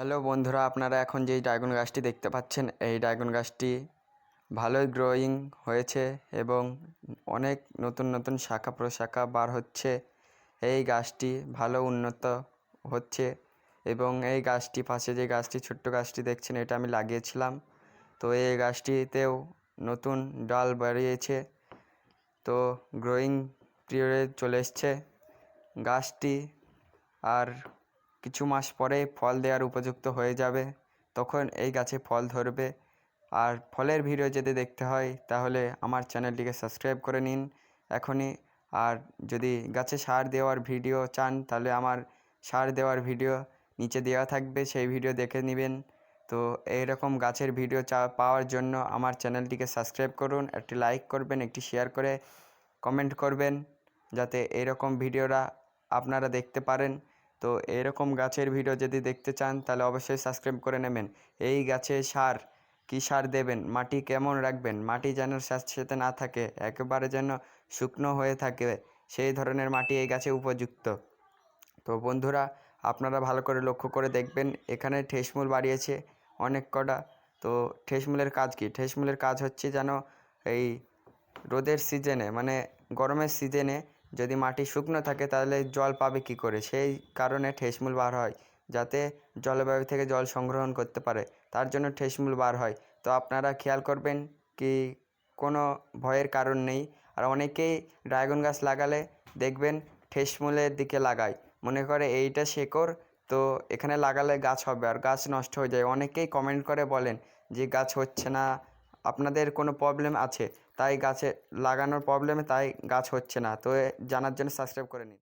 Hello বন্ধুরা, আপনারা এখন যেই ড্রাগন গাছটি দেখতে পাচ্ছেন, এই ড্রাগন গাছটি ভালোই গ্রোয়িং হয়েছে এবং অনেক নতুন নতুন শাখা প্রশাখা বার হচ্ছে। এই গাছটি ভালো উন্নত হচ্ছে এবং এই গাছটি পাশে যে গাছটি, ছোট্ট গাছটি দেখছেন, এটা আমি লাগিয়েছিলাম। তো এই গাছটিতেও নতুন ডাল বেরিয়েছে। তো গ্রোয়িং পিরিয়ডে চলে এসছে। গাছটি আর কিছু মাস পরে ফল দেওয়ার উপযুক্ত হয়ে যাবে, তখন এই গাছে ফল ধরবে। আর ফলের ভিডিও যদি দেখতে হয়, তাহলে আমার চ্যানেলটিকে সাবস্ক্রাইব করে নিন এখনই। আর যদি গাছে সার দেওয়ার ভিডিও চান, তাহলে আমার সার দেওয়ার ভিডিও নিচে দেওয়া থাকবে, সেই ভিডিও দেখে নেবেন। তো এইরকম গাছের ভিডিও চা, পাওয়ার জন্য আমার চ্যানেলটিকে সাবস্ক্রাইব করুন, একটি লাইক করবেন, একটি শেয়ার করে কমেন্ট করবেন, যাতে এরকম ভিডিওরা আপনারা দেখতে পারেন। তো এরকম গাছের ভিডিও যদি দেখতে চান, তাহলে অবশ্যই সাবস্ক্রাইব করে নেবেন। এই গাছে সার, কী সার দেবেন? মাটি কেমন রাখবেন? মাটি যেন স্যাঁতসেঁতে না থাকে, একেবারে যেন শুকনো হয়ে থাকে, সেই ধরনের মাটি এই গাছে উপযুক্ত। তো বন্ধুরা, আপনারা ভালো করে লক্ষ্য করে দেখবেন, এখানে ঠেসমূল বাড়িয়েছে অনেক কটা। তো ঠেসমূলের কাজ কী? ঠেসমূলের কাজ হচ্ছে যেন এই রোদের সিজনে মানে গরমের সিজনে যদি মাটি শুকনো থাকে তাহলে জল পাবে কী করে? সেই কারণে ঠেসমূল বার হয়, যাতে জলবায়ু থেকে জল সংগ্রহণ করতে পারে। তার জন্য ঠেসমূল বার হয়। তো আপনারা খেয়াল করবেন কি কোনো ভয়ের কারণ নেই। আর অনেকেই ড্রাগন গাছ লাগালে দেখবেন ঠেসমূলের দিকে লাগায়। মনে করে এইটা শেকড়, তো এখানে লাগালে গাছ হবে আর গাছ নষ্ট হয়ে যায়। অনেকেই কমেন্ট করে বলেন যে গাছ হচ্ছে না। আপনাদের কোনো প্রবলেম আছে? তাই গাছে লাগানোর প্রবলেমে তাই গাছ হচ্ছে না। তো জানার জন্য সাবস্ক্রাইব করে নিন।